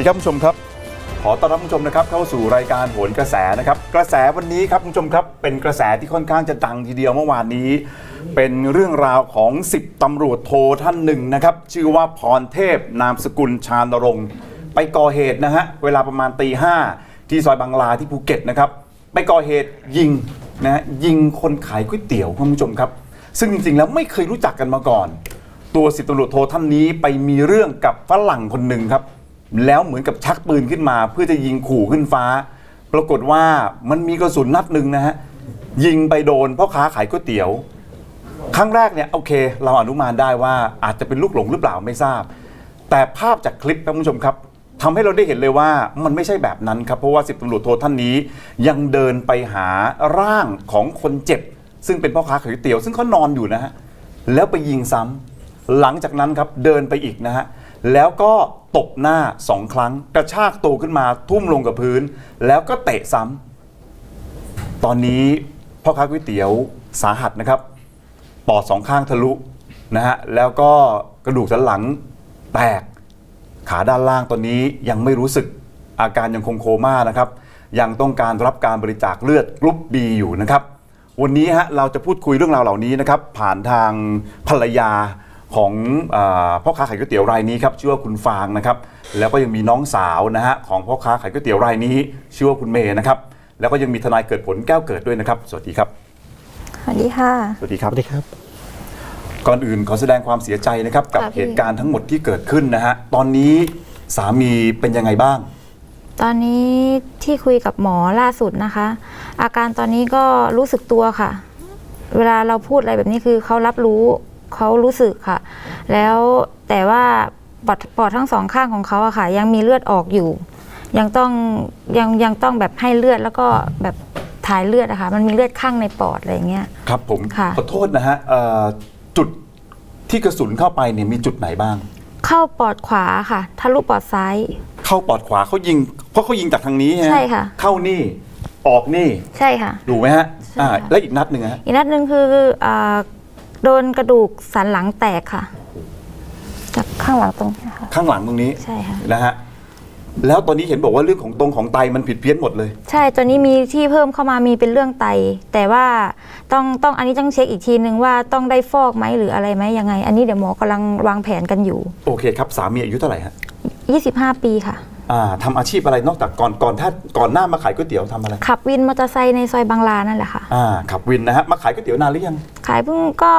ดีครับผู้ชมครับ ขอต้อนรับผู้ชมนะครับเข้าสู่รายการโหนกระแสนะครับ กระแสวันนี้ครับผู้ชมครับ เป็นกระแสที่ค่อนข้างจะดังทีเดียวเมื่อวานนี้ เป็นเรื่องราวของ 10ตำรวจโทท่านหนึ่งนะครับ ชื่อว่าพรเทพนามสกุลชาญนรงค์ ไปก่อเหตุนะฮะเวลาประมาณตีห้าที่ซอยบางลาที่ภูเก็ตนะครับ ไปก่อเหตุยิงนะฮะยิงคนขายก๋วยเตี๋ยวคุณผู้ชมครับ ซึ่งจริงๆแล้วไม่เคยรู้จักกันมาก่อน ตัวสิบตำรวจโทท่านนี้ไปมีเรื่องกับฝรั่งคนหนึ่งครับ แล้วเหมือนกับชักปืนขึ้นมา เพื่อจะยิงขู่ขึ้นฟ้า ปรากฏว่ามันมีกระสุนนัดหนึ่งนะฮะยิงไปโดนพ่อค้าขายก๋วยเตี๋ยว ครั้งแรกเนี่ยโอเค เราอนุมานได้ว่าอาจจะเป็นลูกหลงหรือเปล่าไม่ทราบ แต่ภาพจากคลิปครับคุณผู้ชมครับทำให้เราได้เห็นเลยว่ามันไม่ใช่แบบนั้นครับ เพราะว่าสิบตำรวจโทท่านนี้ ยังเดินไปหาร่างของคนเจ็บ ซึ่งเป็นพ่อค้าขายก๋วยเตี๋ยว ซึ่งเขานอนอยู่นะฮะแล้วไปยิงซ้ำหลังจากนั้นครับเดินไปอีกนะฮะแล้วก็ ตบหน้าสองครั้ง กระชากตัวขึ้นมาทุ่มลงกับพื้น แล้วก็เตะซ้ำตอนนี้พ่อค้าก๋วยเตี๋ยวสาหัสนะครับ ปอดสองข้างทะลุนะฮะแล้วก็กระดูกสันหลังแตกขาด้านล่างตอนนี้ยังไม่รู้สึกอาการยังคงโคม่านะครับ ยังต้องการรับการบริจาคเลือดกรุ๊ปบีอยู่นะครับ วันนี้ฮะเราจะพูดคุยเรื่องราวเหล่านี้นะครับ ผ่านทางภรรยา ของอาพ่อค้าขายก๋วยเตี๋ยวรายนี้ครับชื่อว่าคุณฟางนะครับ แล้วก็ยังมีน้องสาวนะฮะของพ่อค้าขายก๋วยเตี๋ยวรายนี้ ชื่อว่าคุณเมย์นะครับ แล้วก็ยังมีทนายเกิดผลแก้วเกิดด้วยนะครับ สวัสดีครับ สวัสดีค่ะ สวัสดีครับสวัสดีครับ ก่อนอื่นขอแสดงความเสียใจนะครับ กับค่ะพี่เหตุการณ์ทั้งหมดที่เกิดขึ้นนะฮะตอนนี้สามีเป็นยังไงบ้าง ตอนนี้ที่คุยกับหมอล่าสุดนะคะ อาการตอนนี้ก็รู้สึกตัวค่ะ เวลาเราพูดอะไรแบบนี้คือเขารับรู้ เขารู้สึกค่ะ แล้วแต่ว่าปอดปอดทั้งสองข้างของเขาอะค่ะ ยังมีเลือดออกอยู่ ยังต้องยังยังต้องแบบให้เลือดแล้วก็แบบถ่ายเลือดอะค่ะ มันมีเลือดข้างในปอดอะไรอย่างเงี้ย ครับผมค่ะ ขอโทษนะฮะเอ่อจุดที่กระสุนเข้าไปเนี่ยมีจุดไหนบ้าง เข้าปอดขวาค่ะทะลุปอดซ้าย เข้าปอดขวาเขายิงเพราะเขายิงจากทางนี้ฮใช่ค่ะ เข้านี่ออกนี่ใช่ค่ะ ถูกไหมฮะใช่อ่าค่ะและอีกนัดหนึ่งฮะ อีกนัดหนึ่งคืออา โดนกระดูกสันหลังแตกค่ะ จากข้างหลังตรงนี้ค่ะ ข้างหลังตรงนี้ใช่ค่ะ นะฮะแล้วตอนนี้เห็นบอกว่าเรื่องของตรงของไตมันผิดเพี้ยนหมดเลย ใช่ตอนนี้มีที่เพิ่มเข้ามามีเป็นเรื่องไต แต่ว่าต้องต้องอันนี้ต้องเช็คอีกทีนึงว่าต้องได้ฟอกไหมหรืออะไรไหมยังไง อันนี้เดี๋ยวหมอกำลังวางแผนกันอยู่ โอเคครับ สามีอายุเท่าไหร่ฮะ25 ปีค่ะ อ่าทำอาชีพอะไรนอกจากก่อนก่อนถ้าก่อนหน้ามาขายก๋วยเตี๋ยวทำอะไรขับวินมอเตอร์ไซค์ในซอยบางลานั่นแหละค่ะ อ่าขับวินนะฮะมาขายก๋วยเตี๋ยวนานหรือยังขายเพิ่งก็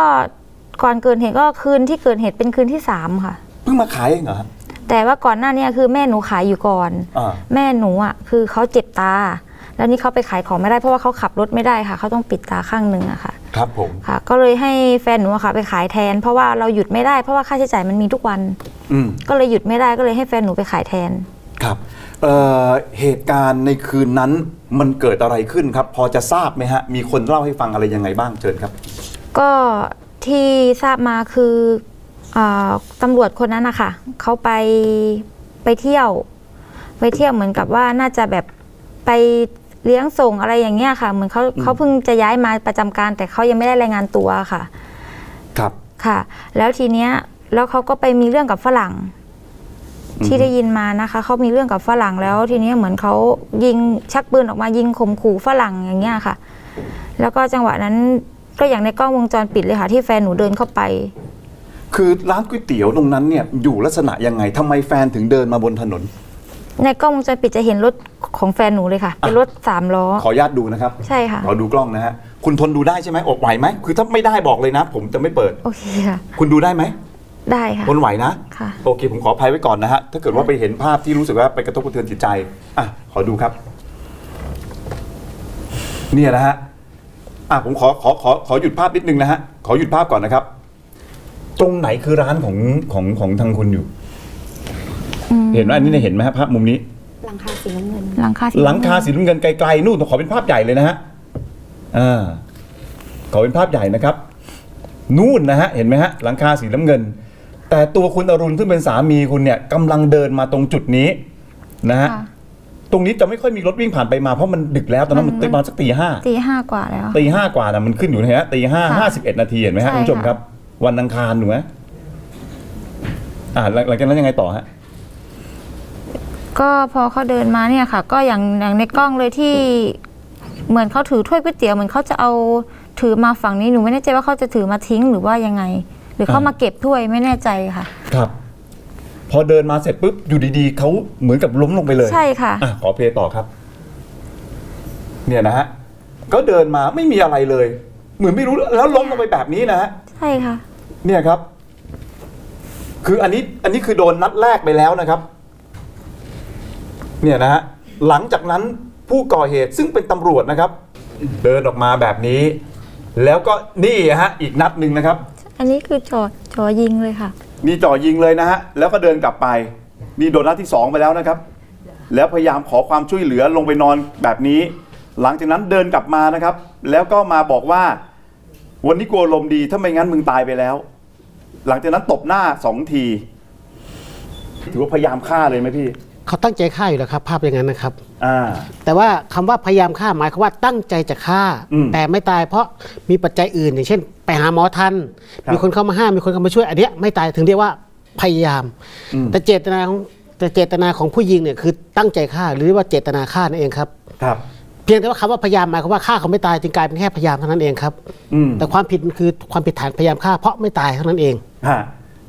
ก่อนเกิดเหตุก็คืนที่เกิดเหตุเป็นคืนที่สามค่ะ เพิ่งมาขายเองเหรอฮะแต่ว่าก่อนหน้านี้คือแม่หนูขายอยู่ก่อน อ่าแม่หนูอะคือเขาเจ็บตา แล้วนี่เขาไปขายของไม่ได้เพราะว่าเขาขับรถไม่ได้ค่ะเขาต้องปิดตาข้างหนึ่งอะค่ะครับผม ค่ะ ก็เลยให้แฟนหนูอะค่ะไปขายแทน เพราะว่าเราหยุดไม่ได้เพราะว่าค่าใช้จ่ายมันมีทุกวัน อืมก็เลยหยุดไม่ได้ก็เลยให้แฟนหนูไปขายแทน ครับเอ่อเหตุการณ์ในคืนนั้นมันเกิดอะไรขึ้นครับ พอจะทราบไหมฮะ มีคนเล่าให้ฟังอะไรยังไงบ้างเชิญครับ ก็ที่ทราบมาคืออาตำรวจคนนั้นนะคะเขาไปไปเที่ยว ไปเที่ยวเหมือนกับว่าน่าจะแบบไปเลี้ยงส่งอะไรอย่างเงี้ยค่ะ เหมือนเขาอืมเขาเพิ่งจะย้ายมาประจำการ แต่เขายังไม่ได้รายงานตัวค่ะ ครับค่ะ แล้วทีเนี้ยแล้วเขาก็ไปมีเรื่องกับฝรั่งอืม ที่ได้ยินมานะคะเขามีเรื่องกับฝรั่งแล้ว ทีเนี้ยเหมือนเขายิงชักปืนออกมายิงข่มขู่ฝรั่งอย่างเงี้ยค่ะ แล้วก็จังหวะนั้นก็อย่างในกล้องวงจรปิดเลยค่ะ ที่แฟนหนูเดินเข้าไป คือร้านก๋วยเตี๋ยวตรงนั้นเนี่ยอยู่ลักษณะยังไงทำไมแฟนถึงเดินมาบนถนน ในกล้องวงจรปิดจะเห็นรถของแฟนหนูเลยค่ะเป็นรถสามล้อขออนุญาตดูนะครับใช่ค่ะขอดูกล้องนะฮะคุณทนดูได้ใช่ไหมอดไหวไหมคือถ้าไม่ได้บอกเลยนะ ผมจะไม่เปิดโอเคค่ะคุณดูได้ไหม ได้ค่ะ ทนไหวนะค่ะ โอเคผมขออภัยไว้ก่อนนะฮะถ้าเกิดว่าไปเห็นภาพที่รู้สึกว่าไปกระทบกระเทือนจิตใจอะขอดูครับ เนี่ยนะฮะอะผมขอขอขอขอหยุดภาพนิดนึงนะฮะขอหยุดภาพก่อนนะครับ ตรงไหนคือร้านของของของทางคุณอยู่ อืมเห็นว่าอันนี้เนี่ยเห็นไหมฮะภาพมุมนี้ หลังคาสีน้ำเงิน หลังคาสีหลังคาสีน้ำเงินไกลๆนู่นขอเป็นภาพใหญ่เลยนะฮะ อ่า ขอเป็นภาพใหญ่นะครับ นู่นนะฮะ เห็นไหมฮะ หลังคาสีน้ำเงิน แต่ตัวคุณอรุณซึ่งเป็นสามีคุณเนี่ยกำลังเดินมาตรงจุดนี้นะฮะ ค่ะ ตรงนี้จะไม่ค่อยมีรถวิ่งผ่านไปมาเพราะมันดึกแล้วตอนนั้นมันมันประมาณสักตีห้าตีห้ากว่าแล้ว ตีห้ากว่านะมันขึ้นอยู่นะฮะตีห้าค่ะห้าสิบเอ็ดนาทีเห็นไหมฮะใช่คุณผู้ชมค่ะ ครับ วันอังคารถูกไหมอ่าหลังหลังจากนั้นยังไงต่อฮะ ก็พอเขาเดินมาเนี่ยค่ะ ก็อย่างอย่างในกล้องเลยที่เหมือนเขาถือถ้วยก๋วยเตี๋ยวเหมือนเขาจะเอาถือมาฝั่งนี้หนูไม่แน่ใจว่าเขาจะถือมาทิ้งหรือว่ายังไง หรือเขาอ่ามมาเก็บถ้วยไม่แน่ใจค่ะ ครับ พอเดินมาเสร็จปุ๊บอยู่ดีๆเขาเหมือนกับล้มลงไปเลยใช่ค่ะ อะขอเพลย์ต่อครับ เนี่ยนะฮะก็เดินมาไม่มีอะไรเลย เหมือนไม่รู้แล้วล้มลงไปแบบนี้นะฮะใช่ค่ะ เนี่ยครับ คืออันนี้อันนี้คือโดนนัดแรกไปแล้วนะครับ เนี่ยนะฮะหลังจากนั้นผู้ก่อเหตุซึ่งเป็นตำรวจนะครับ เดินออกมาแบบนี้ แล้วก็นี่ฮะอีกนัดหนึ่งนะครับ อันนี้คือจอดจอยิงเลยค่ะ นี่จ่อยิงเลยนะฮะ แล้วก็เดินกลับไป นี่โดนนัดที่สองไปแล้วนะครับ แล้วพยายามขอความช่วยเหลือลงไปนอนแบบนี้ หลังจากนั้นเดินกลับมานะครับ แล้วก็มาบอกว่า วันนี้กลัวลมดีถ้าไม่งั้นมึงตายไปแล้ว หลังจากนั้นตบหน้าสองที ถือว่าพยายามฆ่าเลยไหมพี่ เขาตั้งใจฆ่าอยู่แล้วครับ ภาพอย่างนั้นนะครับ อ่า แต่ว่าคำว่าพยายามฆ่าหมายความว่าตั้งใจจะฆ่า อืมแต่ไม่ตายเพราะมีปัจจัยอื่น อย่างเช่น ไปหาหมอทัน ครับ มีคนเข้ามาห้าม มีคนเข้ามาช่วย อันเนี้ยไม่ตายถึงเรียกว่าพยายาม อืมแต่เจตนาของแต่เจตนาของผู้ยิงเนี่ยคือตั้งใจฆ่าหรือเรียกว่าเจตนาฆ่านั่นเองครับ ครับ เพียงแต่ว่าคำว่าพยายามหมายความว่าฆ่าเขาไม่ตายจึงกลายเป็นแค่พยายามเท่านั้นเองครับ อืมแต่ความผิดมันคือความผิดฐานพยายามฆ่าเพราะไม่ตายเท่านั้นเอง ฮะ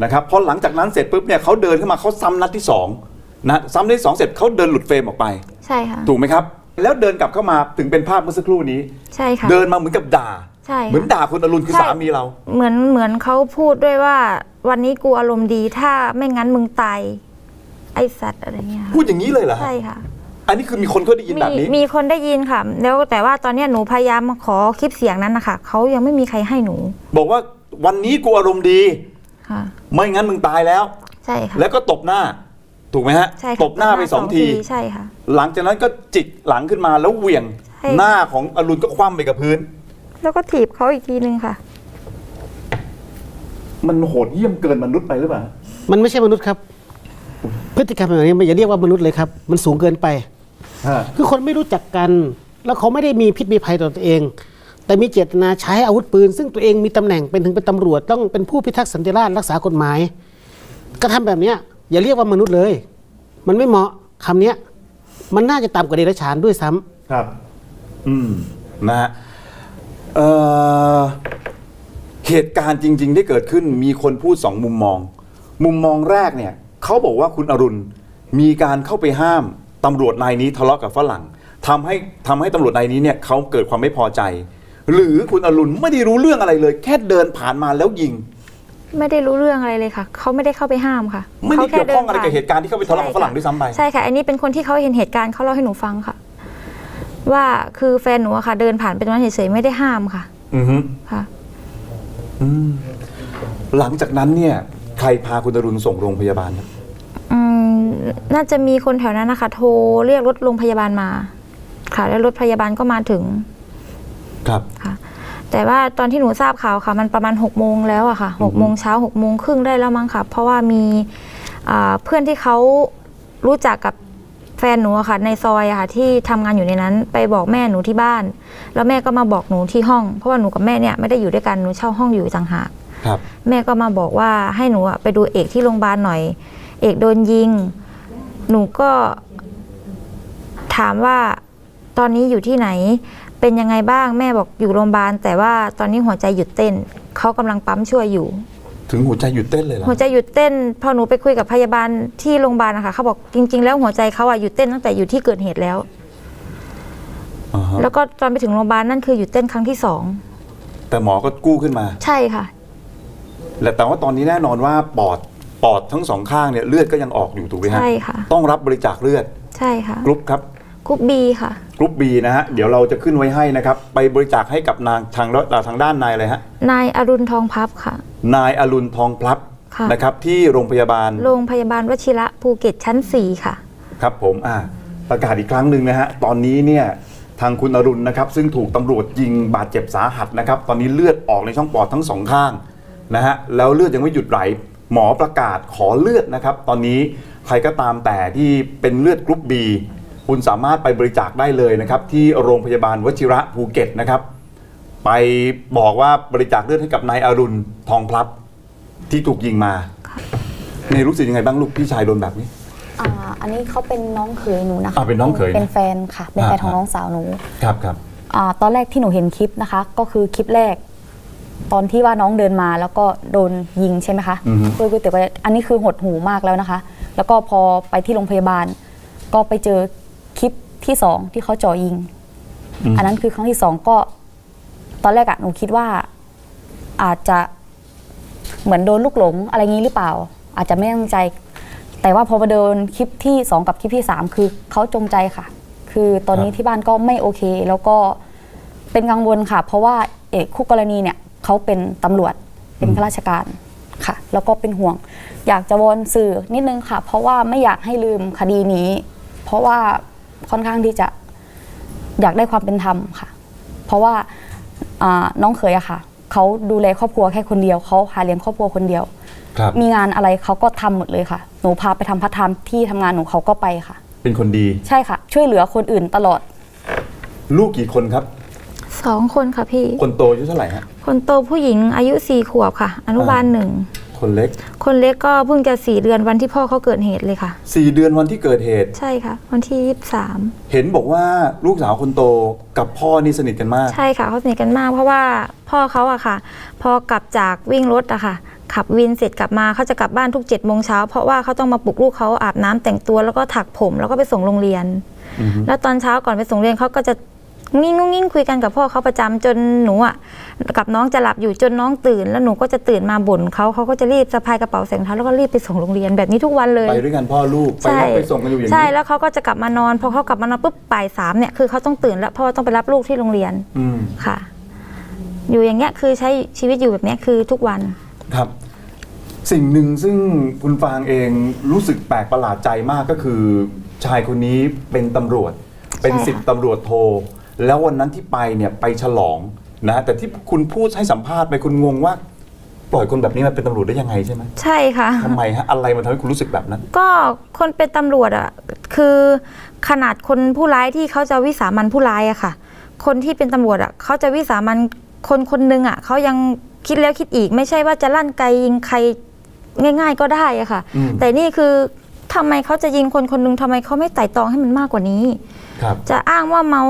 นะครับพอหลังจากนั้นเสร็จปุ๊บเนี่ยเขาเดินเข้ามาเขาซ้ำนัดที่สอง นะซ้ำนัดที่สองเสร็จเขาเดินหลุดเฟรมออกไป ใช่ค่ะ ถูกไหมครับ แล้วเดินกลับเข้ามาถึงเป็นภาพเมื่อสักครู่นี้ ใช่ค่ะ เดินมาเหมือนกับด่า ใช่ค่ะ เหมือนด่าคุณอรุณคือใช่ สามีเรา เหมือนเหมือนเขาพูดด้วยว่า วันนี้กูอารมณ์ดีถ้าไม่งั้นมึงตายไอสัตว์อะไรเงี้ยค่ะพูดอย่างนี้เลยเหรอฮะใช่ค่ะ อันนี้คือมีคนเขาได้ยินมีแบบนี้มีคนได้ยินค่ะ แล้วแต่ว่าตอนเนี้ยหนูพยายามมาขอคลิปเสียงนั้นนะคะเขายังไม่มีใครให้หนูบอกว่าวันนี้กูอารมณ์ดี ค่ะ ไม่งั้นมึงตายแล้ว ใช่ค่ะ แล้วก็ตบหน้า ถูกไหมฮะใช่ค่ะตบหน้าไปสองทีใช่ค่ะ หลังจากนั้นก็จิกหลังขึ้นมาแล้วเหวี่ยง ใช่ หน้าของอรุณก็คว่ำไปกับพื้น แล้วก็ถีบเขาอีกทีนึงค่ะ มันโหดเยี่ยมเกินมนุษย์ไปหรือเปล่า มันไม่ใช่มนุษย์ครับ พฤติกรรมแบบนี้ไม่อย่าเรียกว่ามนุษย์เลยครับ มันสูงเกินไปฮะคือคนไม่รู้จักกัน แล้วเขาไม่ได้มีพิษมีภัยต่อตัวเอง แต่มีเจตนาใช้อาวุธปืน ซึ่งตัวเองมีตำแหน่งเป็นถึงเป็นตำรวจ ต้องเป็นผู้พิทักษ์สันติราษฎร์รักษากฎหมายกระทำแบบเนี้ย อย่าเรียกว่ามนุษย์เลย มันไม่เหมาะคำเนี้ย มันน่าจะต่ำกว่าเดรัจฉานด้วยซ้ำ ครับ อืม นะฮะเอ่อเหตุการณ์จริง ๆ ที่เกิดขึ้นมีคนพูดสองมุมมอง มุมมองแรกเนี่ยเขาบอกว่าคุณอรุณมีการเข้าไปห้ามตำรวจนายนี้ทะเลาะกับฝรั่งทำให้ทำให้ตำรวจนายนี้เนี่ยเขาเกิดความไม่พอใจ หรือคุณอรุณไม่ได้รู้เรื่องอะไรเลย แค่เดินผ่านมาแล้วยิง ไม่ได้รู้เรื่องอะไรเลยค่ะ เขาไม่ได้เข้าไปห้ามค่ะไม่ได้ขาแค่เกี่ยวข้องอะไรกับเหตุการณ์ที่เขาไปทะเลาะกับฝรั่งด้วยซ้ำไปใช่ค่ะ อันนี้เป็นคนที่เขาเห็นเหตุการณ์เขาเล่าให้หนูฟังค่ะ ว่าคือแฟนหนูอะค่ะ เดินผ่านไปตรงนั้นเฉยๆไม่ได้ห้ามค่ะอือฮึค่ะ อืมหลังจากนั้นเนี่ย ใครพาคุณอรุณส่งโรงพยาบาลครับอืมน่าจะมีคนแถวนั้นนะคะ โทรเรียกรถโรงพยาบาลมา ค่ะ แล้วรถพยาบาลก็มาถึงครับ ค่ะ แต่ว่าตอนที่หนูทราบข่าวค่ะ มันประมาณหกโมงแล้วอะค่ะหกโมงเช้าหกโมงครึ่งได้แล้วมั้งค่ะ เพราะว่ามีอ่าเพื่อนที่เขารู้จักกับแฟนหนูอะค่ะในซอยอะค่ะที่ทำงานอยู่ในนั้น ไปบอกแม่หนูที่บ้าน แล้วแม่ก็มาบอกหนูที่ห้อง เพราะว่าหนูกับแม่เนี่ยไม่ได้อยู่ด้วยกันหนูเช่าห้องอยู่ต่างหากครับแม่ก็มาบอกว่าให้หนูอะไปดูเอกที่โรงพยาบาลหน่อย เอกโดนยิง หนูก็ถามว่าตอนนี้อยู่ที่ไหน เป็นยังไงบ้างแม่บอกอยู่โรงพยาบาล แต่ว่าตอนนี้หัวใจหยุดเต้นเขากำลังปั๊มช่วยอยู่ ถึงหัวใจหยุดเต้นเลยเหรอหัวใจหยุดเต้นพอหนูไปคุยกับพยาบาลที่โรงพยาบาลนะคะเขาบอกจริง ๆ แล้วหัวใจเขาอะหยุดเต้นตั้งแต่อยู่ที่เกิดเหตุแล้ว อ่าฮะแล้วก็ตอนไปถึงโรงพยาบาลนั่นคือหยุดเต้นครั้งที่สองแต่หมอก็กู้ขึ้นมาใช่ค่ะและแต่ว่าตอนนี้แน่นอนว่าปอดปอดทั้งสองข้างเนี่ยเลือดก็ยังออกอยู่ถูกไหมฮะใช่ค่ะ ต้องรับบริจาคเลือดใช่ค่ะ กรุ๊ปครับ กรุ๊ปบีค่ะ กรุ๊ปบีนะฮะ เดี๋ยวเราจะขึ้นไว้ให้นะครับ ไปบริจาคให้กับนางทางทางด้านนายเลยฮะ นายอรุณทองพับค่ะ นายอรุณทองพลับค่ะ นะครับ ที่โรงพยาบาล โรงพยาบาลวชิระภูเก็ตชั้น 4 ค่ะ ครับผมอ่าประกาศอีกครั้งหนึ่งนะฮะ ตอนนี้เนี่ยทางคุณอรุณนะครับ ซึ่งถูกตำรวจยิงบาดเจ็บสาหัสนะครับ ตอนนี้เลือดออกในช่องปอดทั้งสองข้างนะฮะ แล้วเลือดยังไม่หยุดไหล หมอประกาศขอเลือดนะครับ ตอนนี้ใครก็ตามแต่ที่เป็นเลือดกรุ๊ปบี คุณสามารถไปบริจาคได้เลยนะครับ ที่โรงพยาบาลวชิระภูเก็ตนะครับ ไปบอกว่าบริจาคเลือดให้กับนายอรุณทองพลับที่ถูกยิงมาในรู้สึกยังไงบ้างลูกพี่ชายโดนแบบนี้ อ่าอันนี้เขาเป็นน้องเขยหนูนะคะอ่าเป็นน้องเขยนะเป็นแฟนค่ะ เป็นแฟนอ่า ของน้องสาวหนูครับครับ อ่าตอนแรกที่หนูเห็นคลิปนะคะ ก็คือคลิปแรก ตอนที่ว่าน้องเดินมาแล้วก็โดนยิงใช่ไหมคะอือฮึ ด้วยก๋วยเตี๋ยวไปอันนี้คือหดหูมากแล้วนะคะ แล้วก็พอไปที่โรงพยาบาล ก็ไปเจอคลิป ที่สองที่เขาจ่อยิง อันนั้นคือครั้งที่สองก็ ตอนแรกอะหนูคิดว่า อาจจะเหมือนโดนลูกหลงอะไรงี้หรือเปล่า อาจจะไม่ตั้งใจ แต่ว่าพอมาเดินคลิปที่สองกับคลิปที่สามคือเขาจงใจค่ะ คือตอนนี้ที่บ้านก็ไม่โอเค แล้วก็เป็นกังวลค่ะ เพราะว่าเอกคู่กรณีเนี่ยเขาเป็นตำรวจเป็นข้าราชการค่ะ แล้วก็เป็นห่วง อยากจะวอนสื่อนิดนึงค่ะ เพราะว่าไม่อยากให้ลืมคดีนี้ เพราะว่า ค่อนข้างที่จะอยากได้ความเป็นธรรมค่ะ เพราะว่าอ่าน้องเขยอะค่ะเขาดูแลครอบครัวแค่คนเดียวเขาหาเลี้ยงครอบครัวคนเดียวครับมีงานอะไรเขาก็ทำหมดเลยค่ะ หนูพาไปทำพัฒนามที่ทำงานหนูเขาก็ไปค่ะ เป็นคนดีใช่ค่ะ ช่วยเหลือคนอื่นตลอด ลูกกี่คนครับสองคนค่ะพี่ คนโตอายุเท่าไหร่ฮะคนโตผู้หญิงอายุสี่ขวบค่ะ อนุบาลหนึ่ง คนเล็ก คนเล็กก็เพิ่งจะสี่เดือนวันที่พ่อเขาเกิดเหตุเลยค่ะสี่เดือนวันที่เกิดเหตุ ใช่ค่ะ วันที่ยี่สิบสามเห็นบอกว่าลูกสาวคนโตกับพ่อนี่สนิทกันมาก ใช่ค่ะเขาสนิทกันมากเพราะว่าพ่อเขาอะค่ะ พอกลับจากวิ่งรถอะค่ะ ขับวินเสร็จกลับมาเขาจะกลับบ้านทุก7จ็ดโมงเช้าเพราะว่าเขาต้องมาปลุกลูกเขาอาบน้ำแต่งตัวแล้วก็ถักผมแล้วก็ไปส่งโรงเรียนอือฮึแล้วตอนเช้าก่อนไปส่งเรียนเขาก็จะ งุ้งงิ้งงุ้งงิ้งคุยกันกับพ่อเขาประจำจนหนูอะกับน้องจะหลับอยู่จนน้องตื่น แล้วหนูก็จะตื่นมาบ่นเขาเขาก็จะรีบสะพายกระเป๋าใส่รองเท้าแล้วก็รีบไปส่งโรงเรียนแบบนี้ทุกวันเลยไปด้วยกันพ่อลูกไปรับไปส่งกันอยู่อย่างใช่นี้แล้วเขาก็จะกลับมานอนพอเขากลับมานอนปุ๊บบ่ายสามเนี่ยคือเขาต้องตื่นแล้วเพราะว่าต้องไปรับลูกที่โรงเรียนอืมค่ะ อยู่อย่างเงี้ยคือใช้ชีวิตอยู่แบบเนี้ยคือทุกวันครับ สิ่งหนึ่งซึ่งคุณฟางเองรู้สึกแปลกประหลาดใจมากก็คือ ชายคนนี้เป็นตำรวจ เป็นใช่ค่ะสิบตำรวจโท แล้ววันนั้นที่ไปเนี่ยไปฉลองนะแต่ที่คุณพูดให้สัมภาษณ์ไปคุณงงว่าปล่อยคนแบบนี้มาเป็นตำรวจได้ยังไงใช่ไหมใช่ค่ะ ทำไมฮะอะไรมันทำให้คุณรู้สึกแบบนั้น ก็คนเป็นตำรวจอะคือขนาดคนผู้ร้ายที่เขาจะวิสามันผู้ร้ายอะค่ะ คนที่เป็นตำรวจอะเขาจะวิสามันคนคนหนึ่งอะเขายังคิดแล้วคิดอีก ไม่ใช่ว่าจะลั่นไกยิงใครง่าย ๆ ก็ได้อะค่ะ อืม แต่นี่คือทำไมเขาจะยิงคนคนหนึ่งทำไมเขาไม่ไต่ตรองให้มันมากกว่านี้ ครับ จะอ้างว่าเมา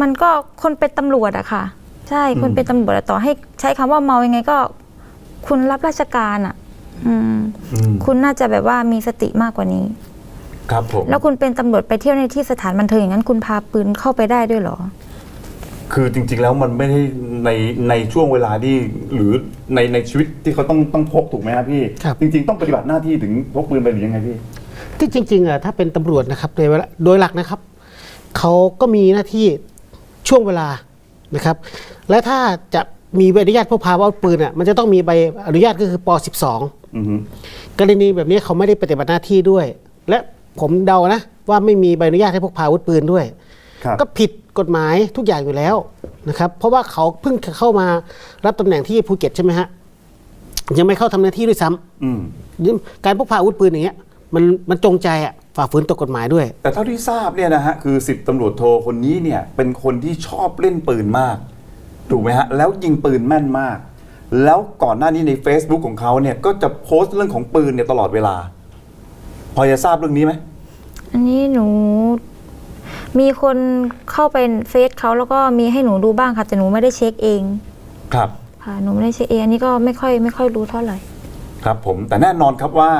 มันก็คนเป็นตำรวจอะค่ะ ใช่คนอืมเป็นตำรวจอะต่อให้ใช้คำว่าเมายังไงก็ คุณรับราชการอะอืม อืมคุณน่าจะแบบว่ามีสติมากกว่านี้ ครับผม แล้วคุณเป็นตำรวจไปเที่ยวในที่สถานบันเทิงอย่างนั้นคุณพาปืนเข้าไปได้ด้วยเหรอ คือจริง ๆ แล้วมันไม่ได้ในในช่วงเวลาที่หรือในในชีวิตที่เขาต้องต้องพกถูกไหมครับพี่ ครับ จริง ๆ ต้องปฏิบัติหน้าที่ถึงพกปืนไปหรือยังไงพี่ ที่จริงๆอะถ้าเป็นตำรวจนะครับโดยเวลาโดยหลักนะครับเขาก็มีหน้าที่ ช่วงเวลานะครับและถ้าจะมีใบอนุญาตพกพาอาวุธปืนอะมันจะต้องมีใบอนุญาตก็คือป .12 อือฮึกรณีแบบนี้เขาไม่ได้ปฏิบัติหน้าที่ด้วย และผมเดานะว่าไม่มีใบอนุญาตให้พกพาอาวุธปืนด้วยครับก็ผิดกฎหมายทุกอย่างอยู่แล้วนะครับ เพราะว่าเขาเพิ่งเข้ามารับตำแหน่งที่ภูเก็ตใช่ไหมฮะยังไม่เข้าทำหน้าที่ด้วยซ้ำอืมการพกพาอาวุธปืนอย่างเงี้ยมันมันจงใจอะ ฝ่าฝืนต่อกฎหมายด้วย แต่เท่าที่ทราบเนี่ยนะฮะคือสิบตำรวจโทคนนี้เนี่ยเป็นคนที่ชอบเล่นปืนมากถูกไหมฮะแล้วยิงปืนแม่นมาก แล้วก่อนหน้านี้ใน Facebook ของเขาเนี่ยก็จะโพสต์เรื่องของปืนเนี่ยตลอดเวลา พอจะทราบเรื่องนี้ไหมอันนี้หนูมีคนเข้าไปเฟซเขาแล้วก็มีให้หนูดูบ้างค่ะแต่หนูไม่ได้เช็คเองครับค่ะหนูไม่ได้เช็คเองอันนี้ก็ไม่ค่อยไม่ค่อยรู้เท่าไหร่ ครับผมแต่แน่นอนครับว่า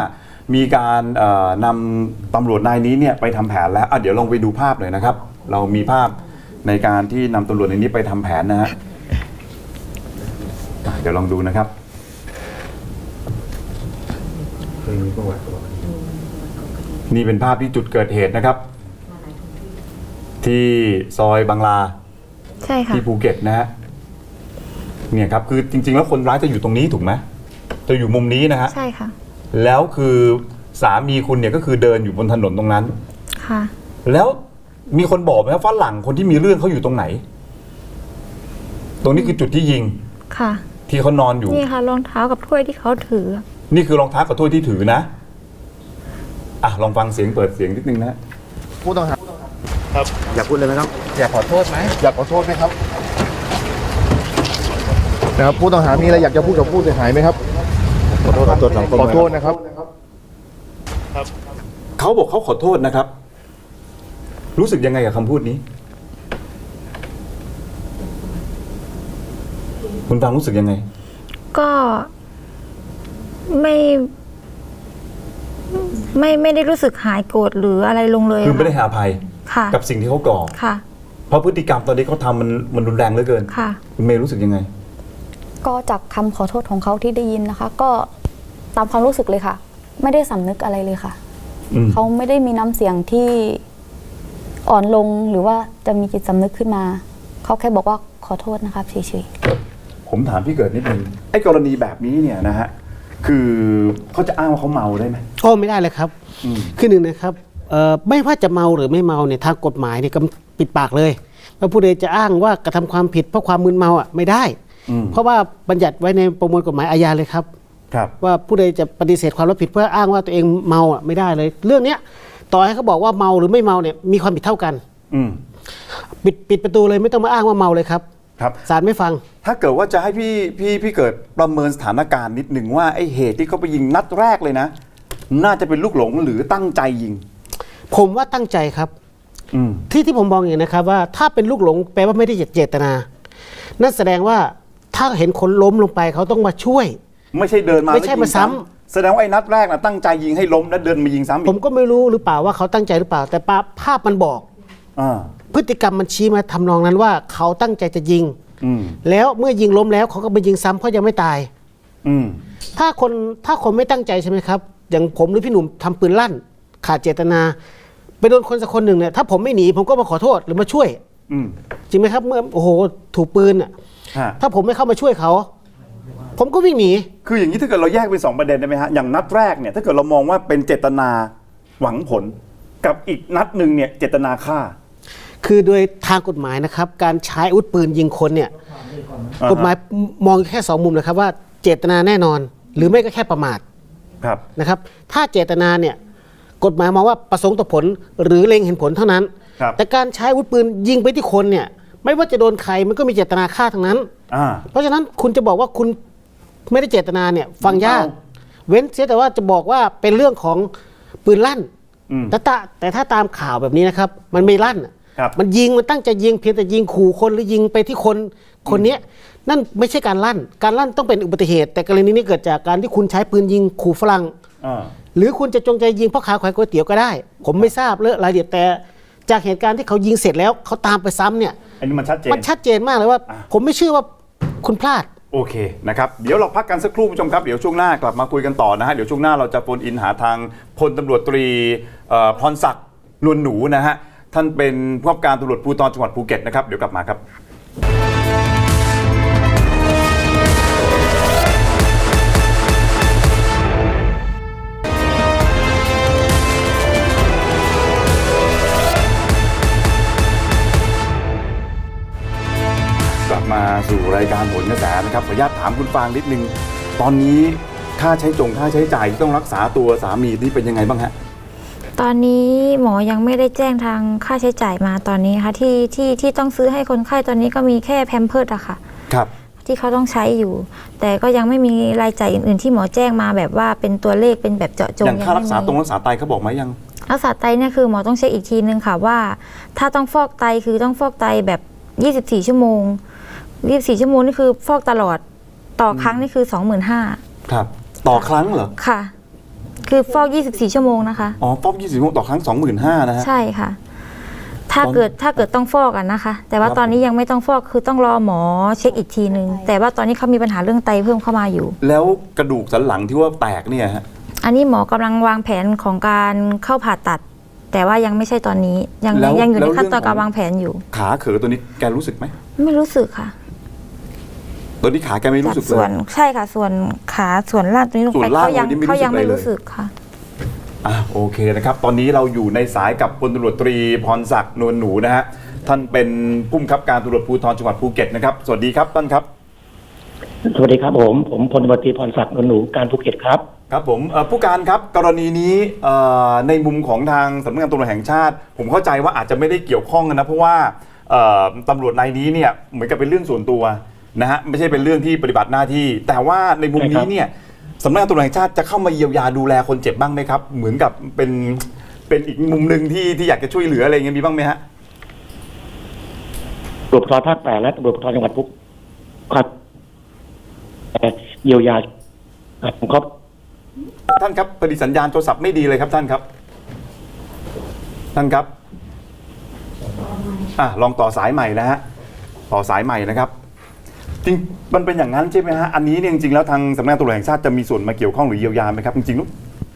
มีการเอ่อนำตำรวจนายนี้เนี่ยไปทำแผนแล้วอะเดี๋ยวลองไปดูภาพหน่อยนะครับ เรามีภาพในการที่นำตำรวจนายนี้ไปทำแผนนะฮะอะเดี๋ยวลองดูนะครับนี่เป็นภาพที่จุดเกิดเหตุนะครับ ที่ซอยบางลา ใช่ค่ะที่ภูเก็ตนะฮะเนี่ยครับคือจริง ๆ แล้วคนร้ายจะอยู่ตรงนี้ถูกไหมจะอยู่มุมนี้นะฮะใช่ค่ะ แล้วคือสามีคุณเนี่ยก็คือเดินอยู่บนถนนตรงนั้น ค่ะ แล้วมีคนบอกไหมว่าฝรั่งคนที่มีเรื่องเขาอยู่ตรงไหน ตรงนี้คือจุดที่ยิง ค่ะ ที่เขานอนอยู่ นี่ค่ะรองเท้ากับถ้วยที่เขาถือ นี่คือรองเท้ากับถ้วยที่ถือนะ อะลองฟังเสียงเปิดเสียงนิดนึงนะฮะผู้ต้องหาครับอยากพูดเลยไหมครับ อยากขอโทษไหมอยากขอโทษไหมครับนะครับผู้ต้องหามีอะไรอยากจะพูดกับผู้เสียหายไหมครับ ขอโทษครับตัวสังคมขอโทษนะครับคเขาบอกเขาขอโทษนะครับ รู้สึกยังไงกับคำพูดนี้ คุณฟังรู้สึกยังไง ก็ไม่ไม่ไม่ได้รู้สึกหายโกรธหรืออะไรลงเลยคือไม่ได้ค่ะหาอภัยค่ะกับสิ่งที่เขาก่อ ค่ะ เพราะพฤติกรรมตอนนี้เขาทำมันมันรุนแรงเหลือเกิน ค่ะ คุณเมย์รู้สึกยังไง ก็จากคำขอโทษของเขาที่ได้ยินนะคะ ก็ตามความรู้สึกเลยค่ะ ไม่ได้สำนึกอะไรเลยค่ะอืมเขาไม่ได้มีน้ำเสียงที่อ่อนลงหรือว่าจะมีจิตสำนึกขึ้นมา เขาแค่บอกว่าขอโทษนะครับเฉยผมถามพี่เกิดนิดนึงไอ้กรณีแบบนี้เนี่ยนะฮะคือเขาจะอ้างว่าเขาเมาได้ไหมก็ไม่ได้เลยครับอืมคือหนึ่งนะครับเอ่อไม่ว่าจะเมาหรือไม่เมาเนี่ยทางกฎหมายเนี่ยกำปิดปากเลยว่าผู้ใดจะอ้างว่ากระทำความผิดเพราะความมึนเมาอะไม่ได้อืม เพราะว่าบัญญัติไว้ในประมวลกฎหมายอาญาเลยครับครับ ว่าผู้ใดจะปฏิเสธความรับผิดเพื่ออ้างว่าตัวเองเมาอะไม่ได้เลย เรื่องเนี้ยต่อให้เขาบอกว่าเมาหรือไม่เมาเนี่ยมีความผิดเท่ากัน อืมปิดปิดประตูเลยไม่ต้องมาอ้างว่าเมาเลยครับครับ ศาลไม่ฟัง ถ้าเกิดว่าจะให้พี่พี่พี่เกิดประเมินสถานการณ์นิดหนึ่งว่าไอ้เหตุที่เขาไปยิงนัดแรกเลยนะ น่าจะเป็นลูกหลงหรือตั้งใจยิง ผมว่าตั้งใจครับ อืม ที่ที่ผมมองอย่างนี้นะครับว่าถ้าเป็นลูกหลงแปลว่าไม่ได้เจตนา นั่นแสดงว่า ถ้าเห็นคนล้มลงไปเขาต้องมาช่วย ไม่ใช่เดินมาไม่ใช่แล้วยิงมาซ้ำ แสดงว่าไอ้นัดแรกนะตั้งใจยิงให้ล้มแล้วเดินมายิงซ้ำอีผมกก็ไม่รู้หรือเปล่าว่าเขาตั้งใจหรือเปล่า แต่ปาภาพมันบอก อ่าพฤติกรรมมันชี้มาทำนองนั้นว่าเขาตั้งใจจะยิง อืมแล้วเมื่อยิงล้มแล้วเขาก็ไปยิงซ้ำเพราะยังไม่ตาย อืมถ้าคนถ้าคนไม่ตั้งใจใช่ไหมครับ อย่างผมหรือพี่หนุ่มทำปืนลั่น ขาดเจตนา ไปโดนคนสักคนหนึ่งเนี่ยถ้าผมไม่หนีผมก็มาขอโทษหรือมาช่วย อืมจริงไหมครับเมื่อโอ้โหถูกปืนอะฮะ ถ้าผมไม่เข้ามาช่วยเขา ผมก็วิ่งหนี คืออย่างนี้ถ้าเกิดเราแยกเป็นสองประเด็นได้ไหมฮะ อย่างนัดแรกเนี่ยถ้าเกิดเรามองว่าเป็นเจตนาหวังผล กับอีกนัดหนึ่งเนี่ยเจตนาฆ่า คือโดยทางกฎหมายนะครับ การใช้อาวุธปืนยิงคนเนี่ยอ่าฮะกฎหมายมองแค่สองมุมนะครับว่าเจตนาแน่นอน หรือไม่ก็แค่ประมาทครับนะครับ ถ้าเจตนาเนี่ยกฎหมายมองว่าประสงค์ต่อผลหรือเล็งเห็นผลเท่านั้นครับแต่การใช้อาวุธปืนยิงไปที่คนเนี่ย ไม่ว่าจะโดนใครมันก็มีเจตนาฆ่าทั้งนั้น อ่า เพราะฉะนั้นคุณจะบอกว่าคุณไม่ได้เจตนาเนี่ยฟังยากเอาเว้นเสียแต่ว่าจะบอกว่าเป็นเรื่องของปืนลั่นอืมแต่ถ้าแต่ถ้าตามข่าวแบบนี้นะครับ มันไม่ลั่นอะครับ มันยิงมันตั้งใจยิงเพียงแต่ยิงขู่คนหรือยิงไปที่คนคนเนี้ยนั่นไม่ใช่การลั่น การลั่นต้องเป็นอุบัติเหตุ แต่กรณีนี้เกิดจากการที่คุณใช้ปืนยิงขู่ฝรั่ง อ่า หรือคุณจะจงใจยิงพ่อค้าขายก๋วยเตี๋ยวก็ได้ ผมไม่ทราบเลอะรายละเอียดแต่จากเหตุการณ์ที่เขายิงเสร็จแล้วเขาตามไปซ้ำเนี่ย อันนี้มันชัดเจน มันชัดเจนมากเลยว่าอะผมไม่เชื่อว่าคุณพลาด โอเคนะครับ เดี๋ยวเราพักกันสักครู่ผู้ชมครับ เดี๋ยวช่วงหน้ากลับมาคุยกันต่อนะฮะ เดี๋ยวช่วงหน้าเราจะโฟนอินหาทางพลตำรวจตรีเอ่อพรศักดิ์นวลหนูนะฮะ ท่านเป็นผู้กำกับการตำรวจภูธรจังหวัดภูเก็ตนะครับ เดี๋ยวกลับมาครับ มาสู่รายการโหนกระแสนะครับขออนุญาตถามคุณฟางนิดนึง ตอนนี้ค่าใช้จงค่าใช้จ่ายที่ต้องรักษาตัวสามีนี่เป็นยังไงบ้างฮะ ตอนนี้หมอยังไม่ได้แจ้งทางค่าใช้จ่ายมาตอนนี้ค่ะที่ที่ที่ต้องซื้อให้คนไข้ตอนนี้ก็มีแค่แพมเพิร์ดอะค่ะ ครับ ที่เขาต้องใช้อยู่ แต่ก็ยังไม่มีรายจ่ายอื่น ๆ ที่หมอแจ้งมาแบบว่าเป็นตัวเลขเป็นแบบเจาะจงอย่างค่ารักษาตรงยังไม่มีรักษาไตเขาบอกไหมยัง รักษาไตเนี่ยคือหมอต้องเช็คอีกทีนึงค่ะว่า ถ้าต้องฟอกไตคือต้องฟอกไตแบบ 24 ชั่วโมง 24ชั่วโมงนี่คือฟอกตลอดต่อครั้งนี่คือ25,000ครับ ต่อครั้งเหรอ ค่ะ คือฟอก24ชั่วโมงนะคะอ๋อฟอก20ชั่วโมงต่อครั้ง25,000นะฮะใช่ค่ะ ถ้าตอนเกิดถ้าเกิดต้องฟอกอะนะคะ แต่ว่าครับตอนนี้ยังไม่ต้องฟอกคือต้องรอหมอเช็คอีกทีนึง แต่ว่าตอนนี้เขามีปัญหาเรื่องไตเพิ่มเข้ามาอยู่ แล้วกระดูกสันหลังที่ว่าแตกเนี่ยฮะอันนี้หมอกำลังวางแผนของการเข้าผ่าตัด แต่ว่ายังไม่ใช่ตอนนี้ยังแล้วยังอยู่ในแล้วขั้นตอนเรื่องของการวางแผนอยู่ ขาเขอตัวนี้แกรู้สึกไหมไม่รู้สึกค่ะ ตัวนี้ขาแกไม่รู้จากสึกเลส่วย นใช่ค่ะส่วนขาส่วนล่างตรงนี้ลงส่วไปนล่างเขายังวันนี้ไม่เขายังไม่รู้สึกอะไรเลย รู้สึกค่ะ อ่าโอเคนะครับ ตอนนี้เราอยู่ในสายกับพลตำรวจตรีพรศักดิ์นวลหนูนะฮะท่านเป็นผู้บังคับการตำรวจภูธรจังหวัดภูเก็ตนะครับสวัสดีครับท่านครับสวัสดีครับผม ผมพลตำรวจตรีพรศักดิ์นนหนูการภูเก็ตครับ ครับผมเอ่อผู้การครับกรณีนี้เอ่อในมุมของทางสำนักงานตำรวจแห่งชาติ ผมเข้าใจว่าอาจจะไม่ได้เกี่ยวข้องกันนะเพราะว่าเอ่อตำรวจนายนี้เนี่ยเหมือนกับเป็นเรื่องส่วนตัว นะฮะไม่ใช่เป็นเรื่องที่ปฏิบัติหน้าที่ แต่ว่าในมุมนี้เนี่ยสำนักงานตำรวจแห่งชาติจะเข้ามาเยียวยาดูแลคนเจ็บบ้างไหมครับ เหมือนกับเป็นเป็นอีกมุมหนึ่งที่ที่อยากจะช่วยเหลืออะไรเงี้ยมีบ้างไหมฮะตำรวจภูธรภาคแปดและตำรวจภูธรจังหวัดพุกครับเอ่อเยียวยาเอ่อของครอบท่านครับพอดีสัญญาณโทรศัพท์ไม่ดีเลยครับท่านครับ ท่านครับอะลองต่อสายใหม่นะฮะต่อสายใหม่นะครับ จริงมันเป็นอย่างนั้นใช่ไหมฮะอันนี้เนี่ยจริงๆแล้วทางสำนักงานตำรวจแห่งชาติจะมีส่วนมาเกี่ยวข้องหรือเยียวยาไหมครับจริงๆล้ว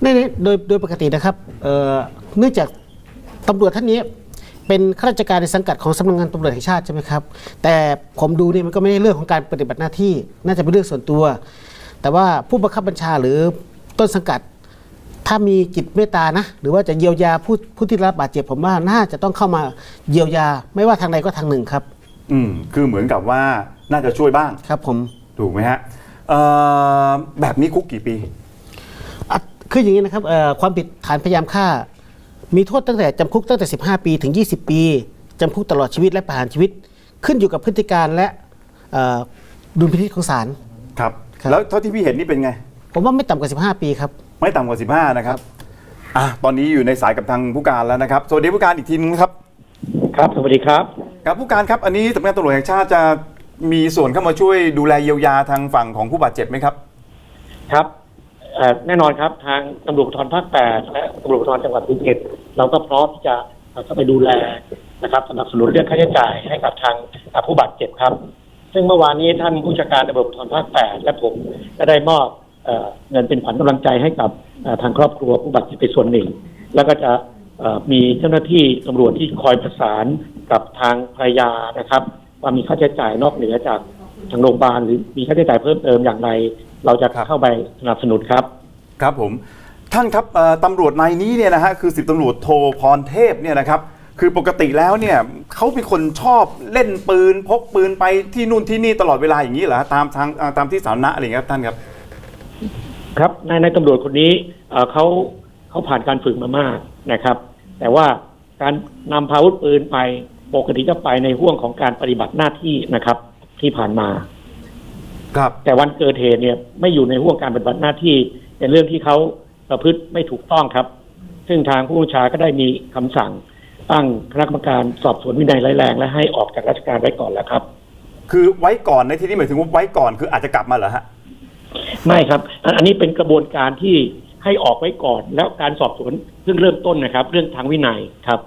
นี่นี่โดยโดยปกตินะครับเอ่อเนื่องจากตำรวจท่านนี้เป็นข้าราชการในสังกัดของสำนักงานตำรวจแห่งชาติใช่ไหมครับ แต่ผมดูเนี่ยมันก็ไม่ใช่เรื่องของการปฏิบัติหน้าที่ น่าจะเป็นเรื่องส่วนตัว แต่ว่าผู้บังคับบัญชาหรือต้นสังกัด ถ้ามีจิตเมตตานะ หรือว่าจะเยียวยาผู้ผู้ที่รับบาดเจ็บผมว่าน่าจะต้องเข้ามาเยียวยา ไม่ว่าทางใดก็ทางหนึ่งครับ อืมคือเหมือนกับว่าน่าจะช่วยบ้าง ครับผม ถูกไหมฮะเอ่อแบบนี้คุกกี่ปี อะคืออย่างนี้นะครับเอ่อความผิดฐานพยายามฆ่า มีโทษตั้งแต่จำคุกตั้งแต่ 15 ปีถึง 20 ปีจำคุกตลอดชีวิตและประหารชีวิต ขึ้นอยู่กับพฤติการและเอ่อดุลพินิจของศาล ครับ ครับ แล้วเท่าที่พี่เห็นนี่เป็นไง ผมว่าไม่ต่ำกว่า 15 ปีครับ ไม่ต่ำกว่า 15 นะครับอะตอนนี้อยู่ในสายกับทางผู้การแล้วนะครับ สวัสดีผู้การอีกทีนึงนะครับ ครับ สวัสดีครับ ครับผู้การครับอันนี้สำนักงานตำรวจแห่งชาติจะมีส่วนเข้ามาช่วยดูแลเยียวยาทางฝั่งของผู้บาดเจ็บไหมครับ ครับเอ่อแน่นอนครับทางตำรวจภูธรภาคแปดและตำรวจภูธรจังหวัดภูเก็ตเราก็พร้อมที่จะเข้าไปดูแลนะครับสนับสนุนเรื่องค่าใช้จ่ายให้กับทางผู้บาดเจ็บครับ ซึ่งเมื่อวานนี้ท่านผู้จัดการตำรวจภูธรภาคแปดและผมก็ได้มอบเงินเป็นขวัญกำลังใจให้กับทางครอบครัวผู้บาดเจ็บไปส่วนหนึ่ง แล้วก็จะ มีเจ้าหน้าที่ตำรวจที่คอยประสานกับทางภรรยานะครับ ว่ามีค่าใช้จ่ายนอกเหนือจากทางโรงพยาบาลหรือมีค่าใช้จ่ายเพิ่มเติมอย่างไร เราจะครับเข้าไปสนับสนุนครับ ครับผมท่านครับเอ่อตำรวจนายนี้เนี่ยนะฮะคือสิบตำรวจโทพรเทพเนี่ยนะครับ คือปกติแล้วเนี่ยเขาเป็นคนชอบเล่นปืนพกปืนไปที่นู่นที่นี่ตลอดเวลาอย่างนี้เหรอฮะตามทางอ่าตามที่สาธารณะอะไรอย่างเงี้ยครับท่านครับ ครับนายนายตำรวจคนนี้เอ่อเขา เขาผ่านการฝึกมามากนะครับ แต่ว่าการนำพาอาวุธปืนไปปกติจะไปในห่วงของการปฏิบัติหน้าที่นะครับ ที่ผ่านมา ครับ แต่วันเกิดเหตุเนี่ยไม่อยู่ในห่วงการปฏิบัติหน้าที่เป็นเรื่องที่เขาประพฤติไม่ถูกต้องครับ ซึ่งทางผู้บัญชาก็ได้มีคำสั่ง ตั้งคณะกรรมการสอบสวนวินัยร้ายแรง และให้ออกจากราชการไว้ก่อนแล้วครับ คือไว้ก่อนในที่นี้หมายถึงว่าไว้ก่อนคืออาจจะกลับมาเหรอฮะไม่ครับ อันอันนี้เป็นกระบวนการที่ ให้ออกไว้ก่อน แล้วการสอบสวนเพิ่งเริ่มต้นนะครับ เรื่องทางวินัยครับ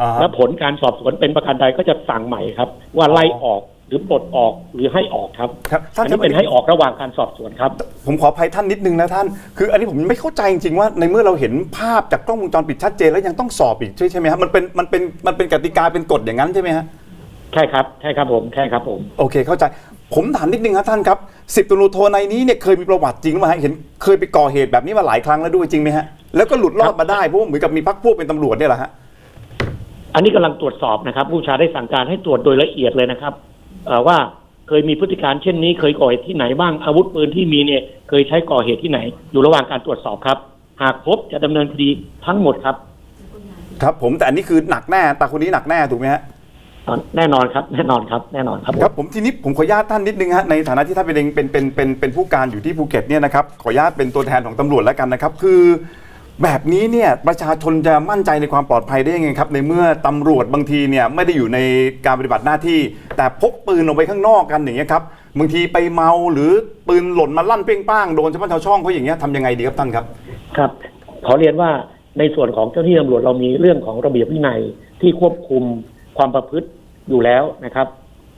อ่าฮะ แล้วผลการสอบสวนเป็นประการใดก็จะสั่งใหม่ครับ ว่าไล่ออกหรือปลดออกหรือให้ออกครับครับท่าอันนครันี้บเป็นให้ออกระหว่างการสอบสวนครับ ผมขออภัยท่านนิดนึงนะท่าน คืออันนี้ผมไม่เข้าใจจริงๆว่าในเมื่อเราเห็นภาพจากกล้องวงจรปิดชัดเจนแล้วยังต้องสอบอีกใช่ใช่ไหมฮะมันเป็นมันเป็นมันเป็นกติกาเป็นกฎอย่างนั้นใช่ไหมฮะ ใช่ครับ ใช่ครับผมใช่ครับผม โอเคเข้าใจ ผมถามนิดนึงครับท่านครับสิบตำรวจโทในนี้เนี่ยเคยมีประวัติจริงไหมฮะเห็นเคยไปก่อเหตุแบบนี้มาหลายครั้งแล้วด้วยจริงไหมฮะแล้วก็หลุดรอดมาได้เพราะว่าเหมือนกับมีพักพวกเป็นตำรวจเนี่ยแหละฮะอันนี้กำลังตรวจสอบนะครับผู้บัญชาได้สั่งการให้ตรวจโดยละเอียดเลยนะครับเอ่อว่าเคยมีพฤติการเช่นนี้ เคยก่อเหตุที่ไหนบ้างอาวุธปืนที่มีเนี่ยเคยใช้ก่อเหตุที่ไหน อยู่ระหว่างการตรวจสอบครับ หากพบจะดำเนินคดีทั้งหมดครับ ครับผมแต่อันนี้คือหนักแน่ตาคนนี้หนักแน่ถูกไหมฮะ แน่นอนครับแน่นอนครับแน่นอนครับผมครับผมทีนี้ผมขออนุญาตท่านนิดนึงฮะในฐานะที่ท่านเป็นเองเป็นเป็นเป็นเป็นผู้การอยู่ที่ภูเก็ตเนี่ยนะครับขออนุญาตเป็นตัวแทนของตำรวจแล้วกันนะครับ คือ แบบนี้เนี่ยประชาชนจะมั่นใจในความปลอดภัยได้ยังไงครับ ในเมื่อตำรวจบางทีเนี่ยไม่ได้อยู่ในการปฏิบัติหน้าที่ แต่พกปืนออกไปข้างนอกกันอย่างเงี้ยครับบางทีไปเมาหรือปืนหล่นมาลั่นเป้งป้างโดนชาวบ้านชาวช่องเขาอย่างเงี้ยทำยังไงดีครับท่านครับครับ ขอเรียนว่าในส่วนของเจ้าหน้าที่ตำรวจเรามีเรื่องของระเบียบวินัยที่ควบคุมความประพฤติ อยู่แล้วนะครับ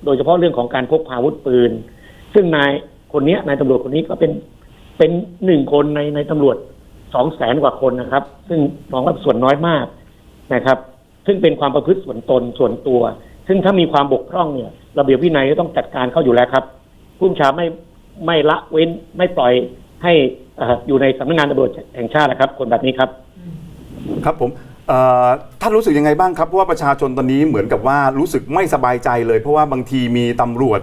โดยเฉพาะเรื่องของการพกพาอาวุธปืน ซึ่งนายคนนี้นายตำรวจคนนี้ก็เป็นเป็นหนึ่งคนในในตำรวจสองแสนกว่าคนนะครับ ซึ่งมองว่าส่วนน้อยมากนะครับ ซึ่งเป็นความประพฤติส่วนตนส่วนตัว ซึ่งถ้ามีความบกพร่องเนี่ย ระเบียบวินัยก็ต้องจัดการเข้าอยู่แล้วครับผู้ชาไม่ไม่ละเว้นไม่ปล่อยให้อออยู่ในสำนักงานตำรวจแห่งชาตินะครับ คนแบบนี้ครับ ครับผม เอ่อท่านรู้สึกยังไงบ้างครับเพราะว่าประชาชนตอนนี้เหมือนกับว่ารู้สึกไม่สบายใจเลย เพราะว่าบางทีมีตำรวจ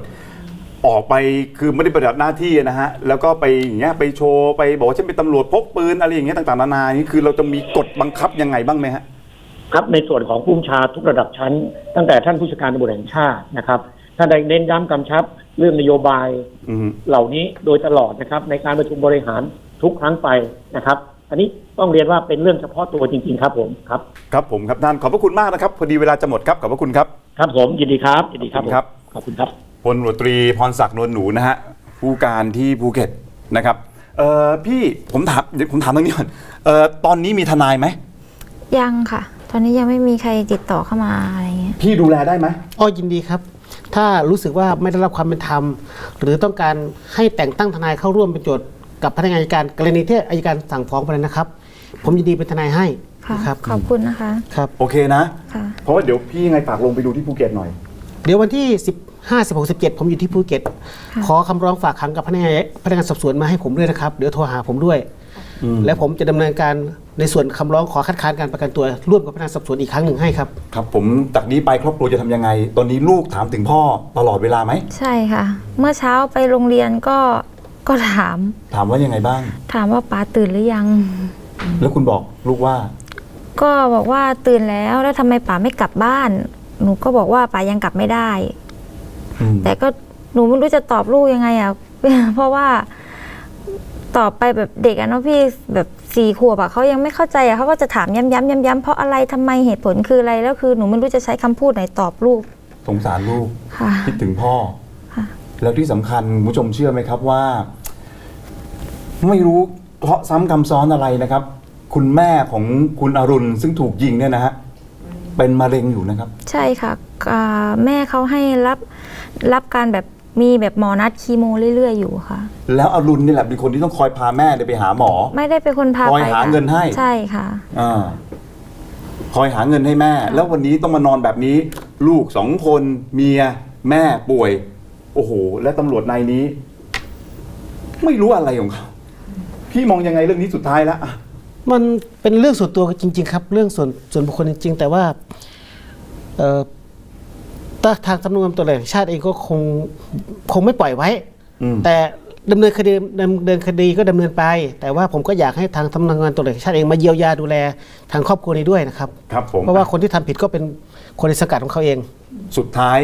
ออกไปคือไม่ได้ปฏิบัติหน้าที่นะฮะแล้วก็ไปอย่างเงี้ยไปโชว์ไปบอกว่าฉันเป็นตำรวจพกปืนอะไรอย่างเงี้ยต่างๆนานานี่คือเราจะมีกฎบังคับยังไงบ้างไหมฮะครับในส่วนของผู้บัญชาทุกระดับชั้น ตั้งแต่ท่านผู้จัดการตำรวจแห่งชาตินะครับท่านได้เน้นย้ำกำชับเรื่องนโยบายอืมเหล่านี้โดยตลอดนะครับ ในการประชุมบริหารทุกครั้งไปนะครับ อันนี้ ต้องเรียนว่าเป็นเรื่องเฉพาะตัวจริง ๆ ครับผมครับ ครับผมครับท่านขอบพระคุณมากนะครับ พอดีเวลาจะหมดครับขอบพระคุณครับ ครับผมยินดีครับยินดีครับขอบคุณครับผมขอบคุณครับพลตำรวจตรีพรศักดิ์นวลหนูนะฮะผู้การที่ภูเก็ตนะครับเอ่อพี่ผมถามเดี๋ยวผมถามตรงนี้ก่อนเอ่อตอนนี้มีทนายไหมยังค่ะ ตอนนี้ยังไม่มีใครติดต่อเข้ามาอะไรเงี้ยพี่ดูแลได้ไหมอ้อยินดีครับ ถ้ารู้สึกว่าไม่ได้รับความเป็นธรรม หรือต้องการให้แต่งตั้งทนายเข้าร่วมเป็นโจทย์กับพนักงานอัยการกรณีที่อัยการสั่งฟ้องไปแล้วนะครับ ผมยินดีเป็นทนายให้ค่ะ นะครับขอบคุณนะคะ ครับ โอเคนะ ค่ะ เพราะว่าเดี๋ยวพี่ยังไงฝากลงไปดูที่ภูเก็ตหน่อย เดี๋ยววันที่ 15 16 17 ผมอยู่ที่ภูเก็ตขอคำร้องฝากขังกับพนักงานพนักงานสอบสวนมาให้ผมด้วยนะครับ เดี๋ยวโทรหาผมด้วยและผมจะดำเนินการในส่วนคำร้องขอคัดค้านการประกันตัวร่วมกับพนักงานสอบสวนอีกครั้งหนึ่งให้ครับ ครับผมจากนี้ไปครอบครัวจะทำยังไง ตอนนี้ลูกถามถึงพ่อตลอดเวลาไหม ใช่ค่ะ เมื่อเช้าไปโรงเรียนก็ก็ถาม ถามว่ายังไงบ้าง ถามว่าป๋าตื่นหรือยัง แล้วคุณบอกลูกว่า ก็บอกว่าตื่นแล้วแล้วทำไมป๋าไม่กลับบ้าน หนูก็บอกว่าป๋ายังกลับไม่ได้ อืมแต่ก็หนูไม่รู้จะตอบลูกยังไงอะ เพราะว่าตอบไปแบบเด็กอะเนาะพี่แบบสี่ขวบอะเขายังไม่เข้าใจอะเขาก็จะถามย้ำๆย้ำๆเพราะอะไรทำไมเหตุผลคืออะไรแล้วคือหนูไม่รู้จะใช้คำพูดไหนตอบลูกสงสารลูก ค่ะ คิดถึงพ่อ ค่ะ แล้วที่สำคัญคุณผู้ชมเชื่อไหมครับว่า ไม่รู้ เพราะซ้ำกำซ้อนอะไรนะครับ คุณแม่ของคุณอรุณซึ่งถูกยิงเนี่ยนะฮะเป็นมะเร็งอยู่นะครับ ใช่ค่ะอ่าแม่เขาให้รับรับการแบบมีแบบหมอนัดคีโมเรื่อยๆอยู่ค่ะ แล้วอรุณนี่แหละเป็นคนที่ต้องคอยพาแม่เนี่ยไปหาหมอ ไม่ได้เป็นคนพาคอยไปหาค่ะเงินให้ ใช่ค่ะอ่าคอยหาเงินให้แม่ แล้ววันนี้ต้องมานอนแบบนี้ ลูกสองคนเมีย แม่ป่วย โอ้โห และตำรวจนายนี้ ไม่รู้อะไรของเขา พี่มองยังไงเรื่องนี้สุดท้ายแล้วอะมันเป็นเรื่องส่วนตัวจริง ๆ ครับ เรื่องส่วนส่วนบุคคลจริง ๆ แต่ว่าเอ่อถ้าทางสำนักงานตำรวจแห่งชาติเองก็คงคงไม่ปล่อยไว้ อืมแต่ดำเนินคดีดำเนินคดีก็ดำเนินไป แต่ว่าผมก็อยากให้ทางสำนักงานตำรวจแห่งชาติเองมาเยียวยาดูแลทางครอบครัวนี้ด้วยนะครับ ครับผมเพราะว่าคนที่ทำผิดก็เป็นคนในสังกัดของเขาเอง สุดท้าย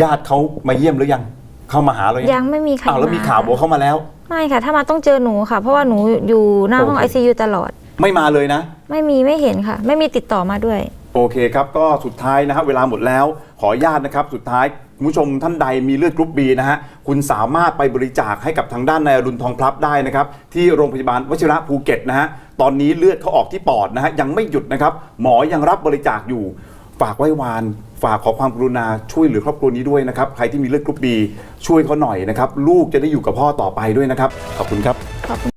ญาติเขามาเยี่ยมหรือยัง เข้ามาหาเรายัยังไม่มีใครอ้าวแล้วมีข่าวบอกเขามาแล้ว ไม่ค่ะ ถ้ามาต้องเจอหนูค่ะ เพราะว่าหนูอยู่หน้าห้องโอไอเค ซียูตลอด ไม่มาเลยนะ ไม่มีไม่เห็นค่ะ ไม่มีติดต่อมาด้วย โอเคครับ ก็สุดท้ายนะฮะเวลาหมดแล้ว ขออนุญาตนะครับ สุดท้ายคุณผู้ชมท่านใดมีเลือดกรุ๊ปบีนะฮะคุณสามารถไปบริจาคให้กับทางด้านนายอรุณทองพลับได้นะครับ ที่โรงพยาบาลวชิระภูเก็ตนะฮะตอนนี้เลือดเขาออกที่ปอดนะฮะยังไม่หยุดนะครับ หมอยังรับบริจาคอยู่ ฝากไว้วาน ฝากขอความกรุณาช่วยเหลือครอบครัวนี้ด้วยนะครับ ใครที่มีเลือดกรุ๊ปบีช่วยเขาหน่อยนะครับ ลูกจะได้อยู่กับพ่อต่อไปด้วยนะครับ ขอบคุณครับ ขอบคุณ